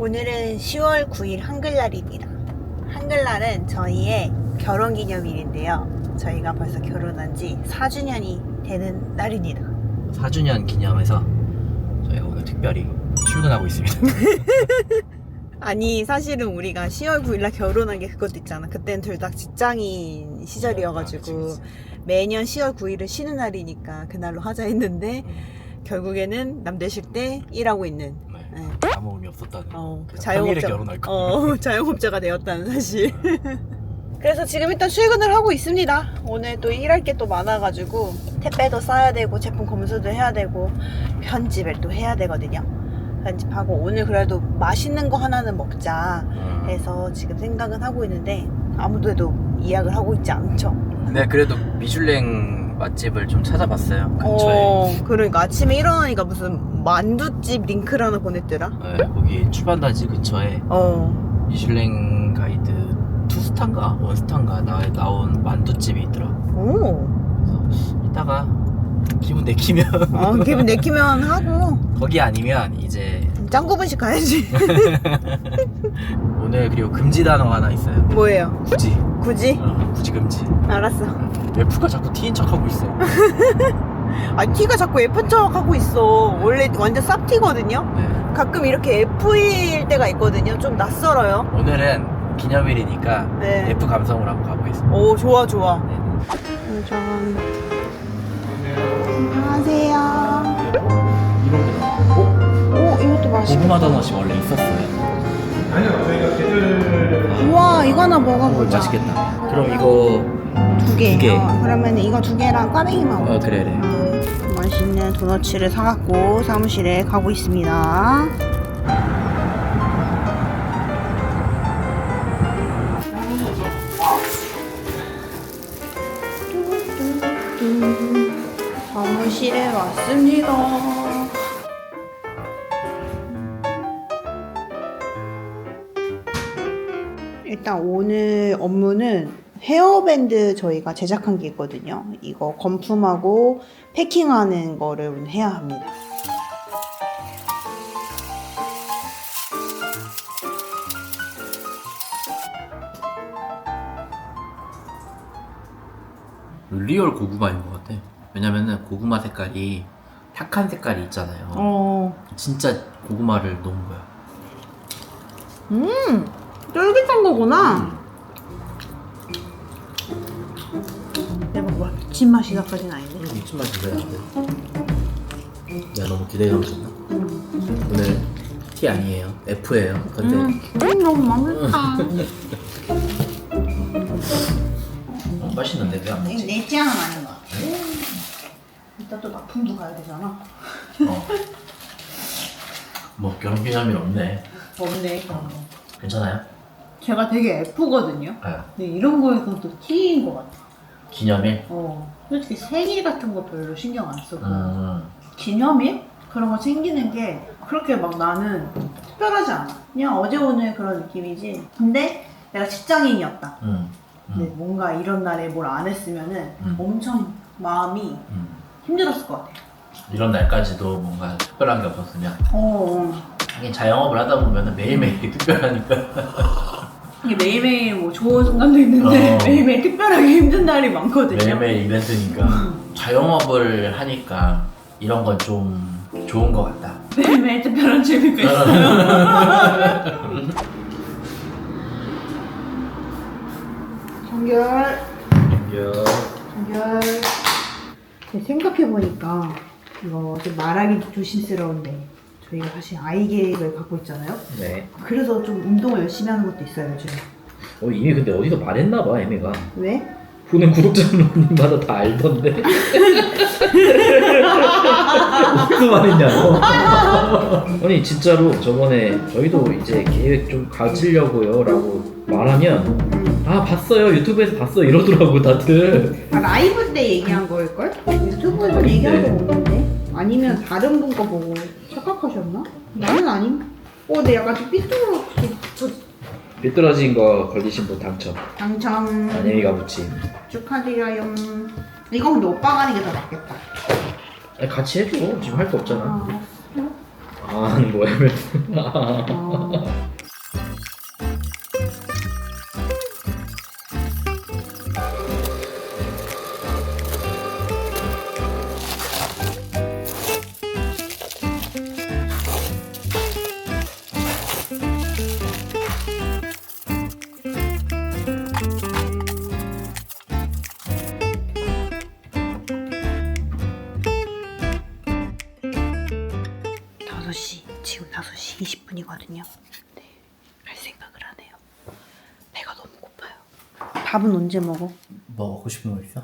오늘은 10월 9일 한글날입니다. 한글날은 저희의 결혼 기념일인데요. 저희가 벌써 결혼한 지 4주년이 되는 날입니다. 4주년 기념해서 저희가 오늘 특별히 출근하고 있습니다. 아니 사실은 우리가 10월 9일날 결혼한 게 그것도 있잖아. 그때는 둘 다 직장인 시절이어가지고 아, 그치, 매년 10월 9일은 쉬는 날이니까 그날로 하자 했는데 결국에는 남대실 때 일하고 있는 네. 네. 아무 의미 없었다는. 어, 평일에 결혼할 거. 어, 자영업자가 되었다는 사실. 그래서 지금 일단 출근을 하고 있습니다. 오늘 또 일할 게 또 많아가지고 택배도 싸야 되고 제품 검수도 해야 되고 편집을 또 해야 되거든요. 편집하고 오늘 그래도 맛있는 거 하나는 먹자 음. 해서 지금 생각은 하고 있는데 아무데도 예약을 하고 있지 않죠. 네, 그래도 미슐랭 맛집을 좀 찾아봤어요. 근처에. 어, 그러니까 아침에 일어나니까 무슨 만두집 링크를 하나 보냈더라. 네, 거기 출판단지 근처에 어, 미슐랭 가이드 투스타인가 원스타인가 나 나온 만두집이 있더라. 오. 그래서 이따가 기분 내키면 어, 기분 내키면 하고 거기 아니면 이제 짱구분식 가야지. 오늘 그리고 금지 단어가 하나 있어요. 뭐예요? 굳이. 굳이? 어, 굳이 금지. 알았어. F가 자꾸 T인 척하고 있어. 아, T가 자꾸 F인 척 하고 있어. 원래 완전 쌉티거든요? 네. 가끔 이렇게 F일 때가 있거든요. 좀 낯설어요. 오늘은 기념일이니까 네. F 감성으로 한번 가보겠습니다. 오, 좋아, 좋아. 네. 전... 안녕하세요. 이런. 어? 오, 이것도 맛있겠다. 고구마 도넛이 원래 있었어요. 아니요, 저희가 계절 우와, 이거 하나 먹어보자. 맛있겠다. 그럼 이거 두 개. 두 개. 어, 그러면 이거 두 개랑 꽈배기만 먹어. 어 그래 그래. 음, 맛있는 도너츠를 사갖고 사무실에 가고 있습니다. 사무실에 왔습니다. 일단 오늘 업무는 헤어밴드 저희가 제작한 게 있거든요. 이거 건품하고 패킹하는 거를 해야 합니다. 리얼 고구마인 것 같아. 왜냐면은 고구마 색깔이 탁한 색깔이 있잖아요. 어, 진짜 고구마를 넣은 거야. 음, 쫄깃한 거구나. 대박, 와, 미친 맛이 나까지는 아닌데. 미친 맛이 왜안 돼? 내가 너무 기대감 줬나? 오늘 T 아니에요. F예요. 근데 음, 음, 너무 맛있다. 어, 맛있는데 왜안 먹지? 내 찌양은 아닌 것 같아. 이따 또 납품도 가야 되잖아. 어. 뭐 결혼 기념일 없네. 없네. 괜찮아요? 제가 되게 F거든요. 네. 근데 이런 거에서도 T인 것 같아. 기념일? 어, 솔직히 생일 같은 거 별로 신경 안 쓰고 음. 기념일 그런 거 챙기는 게 그렇게 막 나는 특별하지 않아. 그냥 어제 오늘 그런 느낌이지. 근데 내가 직장인이었다. 음. 근데 음. 뭔가 이런 날에 뭘 안 했으면은 음. 엄청 마음이 음. 힘들었을 것 같아. 이런 날까지도 뭔가 특별한 게 없었으면 어, 하긴 자영업을 하다 보면 매일매일이 특별하니까 이게 매일매일 뭐 좋은 순간도 있는데 어. 매일매일 특별하게 힘든 날이 많거든요. 매일매일 이벤트니까 자영업을 하니까 이런 건 좀 좋은 것 같다 매일매일 특별한 재미가 있어요. 정결. 정결. 생각해 보니까 이거 좀 말하기 조심스러운데 저희가 사실 아이 계획을 갖고 있잖아요. 네. 그래서 좀 운동을 열심히 하는 것도 있어요 요즘. 어, 이미 근데 어디서 말했나 봐 애매가 왜? 보는 구독자님마다 다 알던데 어디서 말했냐고 아니 진짜로 저번에 저희도 이제 계획 좀 가지려고요 라고 말하면 음. 아 봤어요 유튜브에서 봤어 이러더라고 다들 아 라이브 때 얘기한 거일걸? 유튜브에서 아닌데. 얘기한 거 없는데? 아니면 다른 분 거 보고 착각하셨나? 나는 아님. 어, 근데 약간 좀 삐뚤어. 저 삐뚤어진 거 걸리신 분 당첨. 당첨. 안녕히 가보지. 축하드려요. 이거 근데 오빠가 하는 게 더 낫겠다. 아니, 같이 해줘. 지금 할 거 없잖아. 아, 아, 뭐야. 아. 5시, 지금 5시 20분이거든요. 네, 갈 생각을 안 해요. 배가 너무 고파요. 밥은 언제 먹어? 뭐 먹고 싶은 거 있어?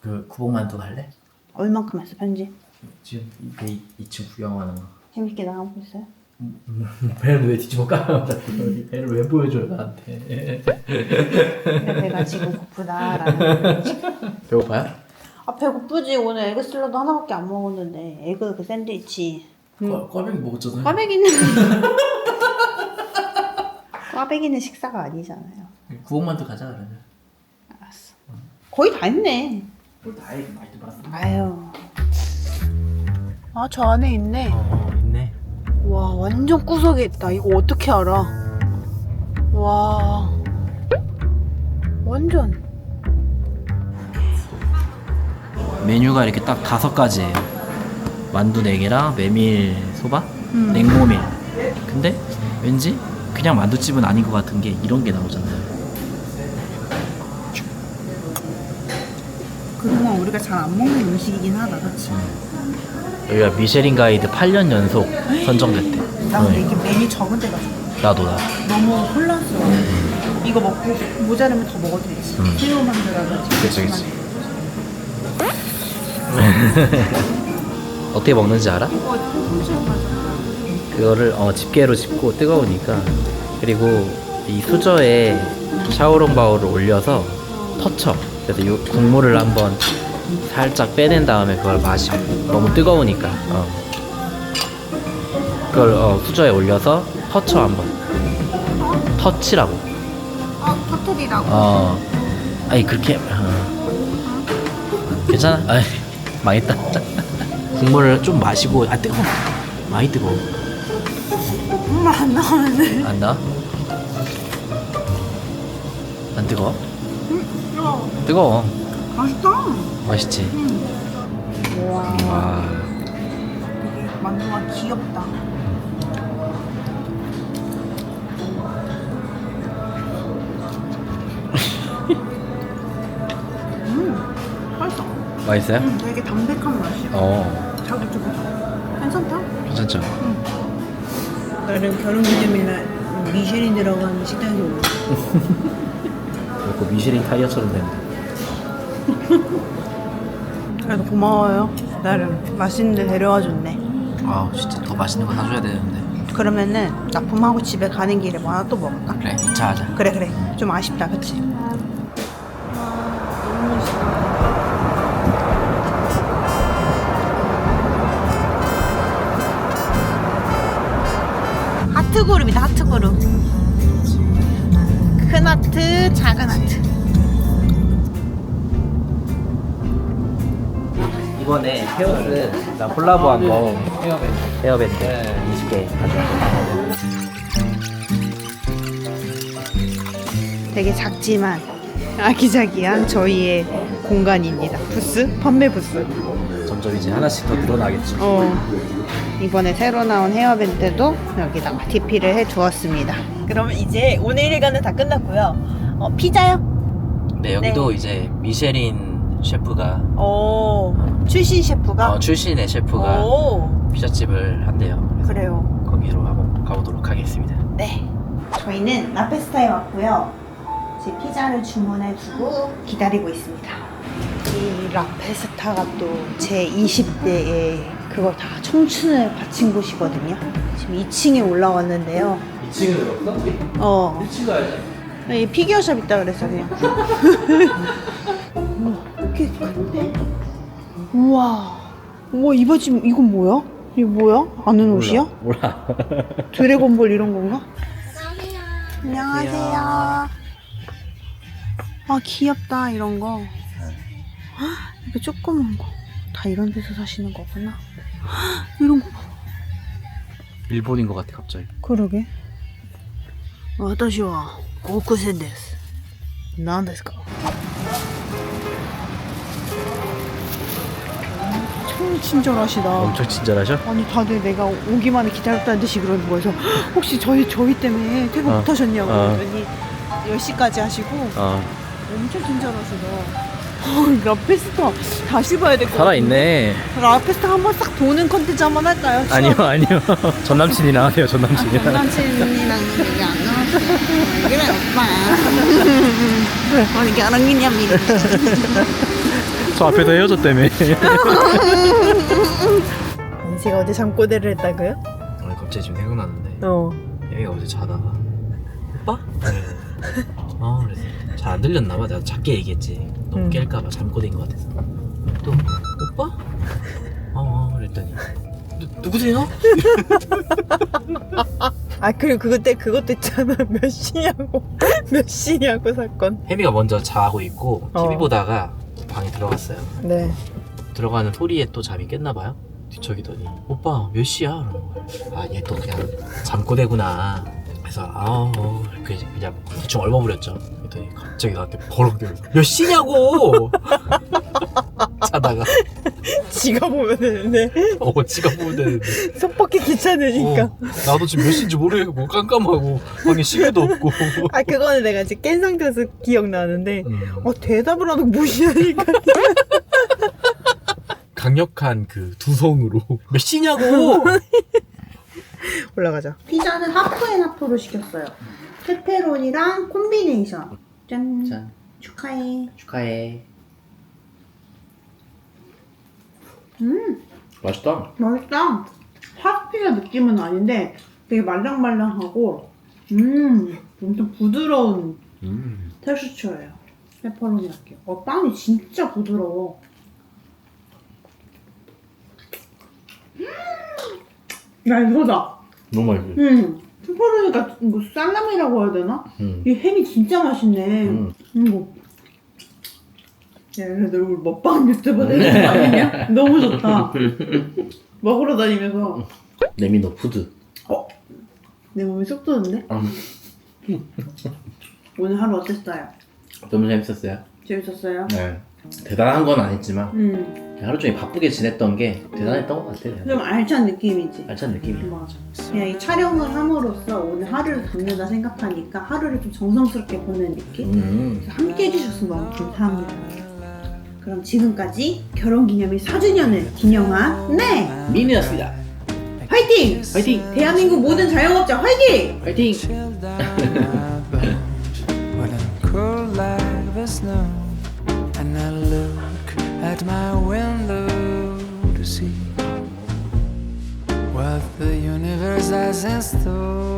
그 구복만두 할래? 얼만큼 했어, 편지? 지금 이 2층 구경하는 거. 재밌게 나가고 있어요? 음, 배를 왜 뒤집어 까요? 배를 왜 보여줘요 나한테? 근데 내가 지금 고프다라는 배고파요? 아 배고프지 오늘 에그 슬러드 하나밖에 안 먹었는데 에그 그 샌드위치 꽈- 꽈배기 먹었잖아요. 꽈배기는 꽈배기는 식사가 아니잖아요. 구복만두 가자 그러면. 알았어. 거의 다 했네. 뭘다 해, 많이 들어봤어. 아유. 아 저 안에 있네. 어 있네. 와 완전 구석에 있다. 이거 어떻게 알아? 와. 완전. 메뉴가 이렇게 딱 다섯 가지예요 만두 4개랑 메밀 소바, 음. 냉모밀. 근데 왠지 그냥 만두집은 아닌 것 같은 게 이런 게 나오잖아요. 그동안 우리가 잘 안 먹는 음식이긴 하다 그치? 여기가 미쉐린 가이드 8년 연속 선정됐대. 나 근데 네. 이게 메뉴 적은 데가 나도 나 너무 혼란스러워. 이거 먹고 모자르면 더 먹어도 되지 음. 새우 만두라든지 그치, 그치. 어떻게 먹는지 알아? 맞아 그거를 어, 집게로 집고 뜨거우니까. 그리고 이 수저에 샤오롱바오를 올려서 터쳐. 그래서 이 국물을 한번 살짝 빼낸 다음에 그걸 마시고 너무 뜨거우니까. 어. 그걸 어, 수저에 올려서 터쳐 한번. 터치라고. 아 터트리라고? 어. 아니 그렇게 어. 괜찮아? 아이 망했다 국물을 좀 마시고 아 뜨거 워. 많이 뜨거 워. 엄마 안 나오는데. 안 나? 안 뜨거워? 어, 뜨거워. 맛있다. 맛있지? 우와. 와 만두가 귀엽다. 음 맛있어. 맛있어요? 음, 되게 담백한 맛이야. 어 자극적이다 괜찮다? 괜찮죠? 나는 결혼 기념일날 미쉐린 들어간 식당에서 먹어. 그리고 미쉐린 타이어처럼 된다 그래도 고마워요. 나름 맛있는 데 데려와 줬네. 아 진짜 더 맛있는 거 사줘야 되는데. 그러면은 납품하고 집에 가는 길에 뭐 하나 또 먹을까? 그래 2차 하자. 그래 그래. 좀 아쉽다 그치? 하트 그룹이다 하트 그룹. 큰 하트 작은 하트. 이번에 헤어스 나 콜라보한 거. 헤어밴드. 헤어밴드. 20개 가져왔어 되게 작지만 아기자기한 저희의 공간입니다. 부스? 판매 부스 점점 이제 하나씩 더 늘어나겠죠 어, 이번에 새로 나온 헤어밴드도 여기다가 DP를 해 주었습니다. 그러면 이제 오늘 일과는 다 끝났고요. 어, 피자요? 네 여기도 이제 미쉐린 셰프가 오, 출신 셰프가? 어, 출신의 셰프가 오, 피자집을 한대요 그래서 그래요. 거기로 한번 가보도록 하겠습니다 네. 저희는 라페스타에 왔고요. 제 피자를 주문해 두고 기다리고 있습니다. 이 라페스타가 또 제 20대에 그걸 다 청춘을 바친 곳이거든요. 지금 2층에 올라왔는데요. 2층에 들었어? 어, 1층 가야지 이 피규어샵 있다 그랬어 그냥. 우와, 이렇게 큰데? 우와, 우와 이 바지 이건 뭐야? 이게 뭐야? 아는 옷이야? 몰라 드래곤볼 이런 건가? 안녕하세요. 아 귀엽다 이런 거. 헉, 이렇게 조그만 거. 다 이런 데서 사시는 거구나. 헉, 이런 거 봐. 일본인 것 같아 갑자기. 그러게. 私は高校生です。何ですか엄청 친절하시다. 엄청 친절하셔? 아니 다들 내가 오기만을 기다렸다는 듯이 그러는 거여서 혹시 저희 저희 때문에 퇴근 어. 못하셨냐고 어. 그랬더니 10시까지 하시고 어 엄청 친절하시다. 어, 라페스타 다시 봐야 될것 같아. 살아있네. 라페스타 한번 싹 도는 컨텐츠 한번 할까요? 아니요 아니요. 전 남친이랑 하세요 전 남친이랑. 남친이랑 얘기 안 나왔어. 그래 오빠. 우리 결혼 기념일. 저 앞에서 헤어졌다며. 제가 어제 잠꼬대를 했다고요? 오늘 갑자기 지금 생각나는데 어. 얘가 어제 자다가 오빠? 어 그래서 잘 안 들렸나 봐 내가 작게 얘기했지 너무 음. 깰까봐 잠꼬대인 것 같아서 또 오빠? 어, 어 그랬더니 누, 누구세요? 아 그리고 그때 그것도 있잖아 몇 시냐고 몇 시냐고 사건. 혜미가 먼저 자고 있고 어. TV 보다가 방에 들어갔어요 네. 들어가는 소리에 또 잠이 깼나 봐요 뒤척이더니 오빠 몇 시야? 그러는 거예요 아얘 또 그냥 잠꼬대구나 그래서 어, 그냥 그냥 대충 얼버무렸죠. 그랬더니 갑자기 나한테 버럭 대면서 몇 시냐고! 자다가. 지가 보면 되는데. 어 지가 보면 되는데. 속박기 귀찮으니까. 어, 나도 지금 몇 시인지 모르겠고 깜깜하고 방에 시계도 없고. 아 그거는 내가 이제 깬 상태에서 기억나는데 음, 어 대답을 안 하고 무시하니까. 강력한 그 두성으로. 몇 시냐고 올라가자. 피자는 하프 앤 하프로 시켰어요. 페페로니랑 콤비네이션. 짠. 짠 축하해. 축하해 음 맛있다 맛있다. 핫 피자 느낌은 아닌데 되게 말랑말랑하고 음 엄청 부드러운 음. 텍스처예요. 페퍼로니 할게요. 어 빵이 진짜 부드러워. 음! 야 이거다. 너무 맛있어 음 페퍼로니가 이거 살라미라고 해야 되나? 음. 이 햄이 진짜 맛있네. 음. 이거. 야, 얘네들 우리 먹방 유튜버 되는 거 아니냐? 너무 좋다. 먹으러 다니면서 레미노 푸드 내 몸이 쏙 드는데? 음. 오늘 하루 어땠어요? 너무 재밌었어요 재밌었어요? 네 대단한 건 아니지만 음, 하루 종일 바쁘게 지냈던 게 대단했던 것 같아요 좀 알찬 느낌이지? 알찬 느낌이에요 맞아. 그냥 이 촬영을 함으로써 오늘 하루를 보내다 생각하니까 하루를 좀 정성스럽게 보낸 느낌? 음. 그래서 함께 해주셔서 너무 감사합니다. 그럼 지금까지 결혼기념일 4주년을 기념한 네! 미니였습니다 화이팅! 화이팅! 대한민국 모든 자영업자 화이팅! 화이팅! at my window to see what the universe has in store.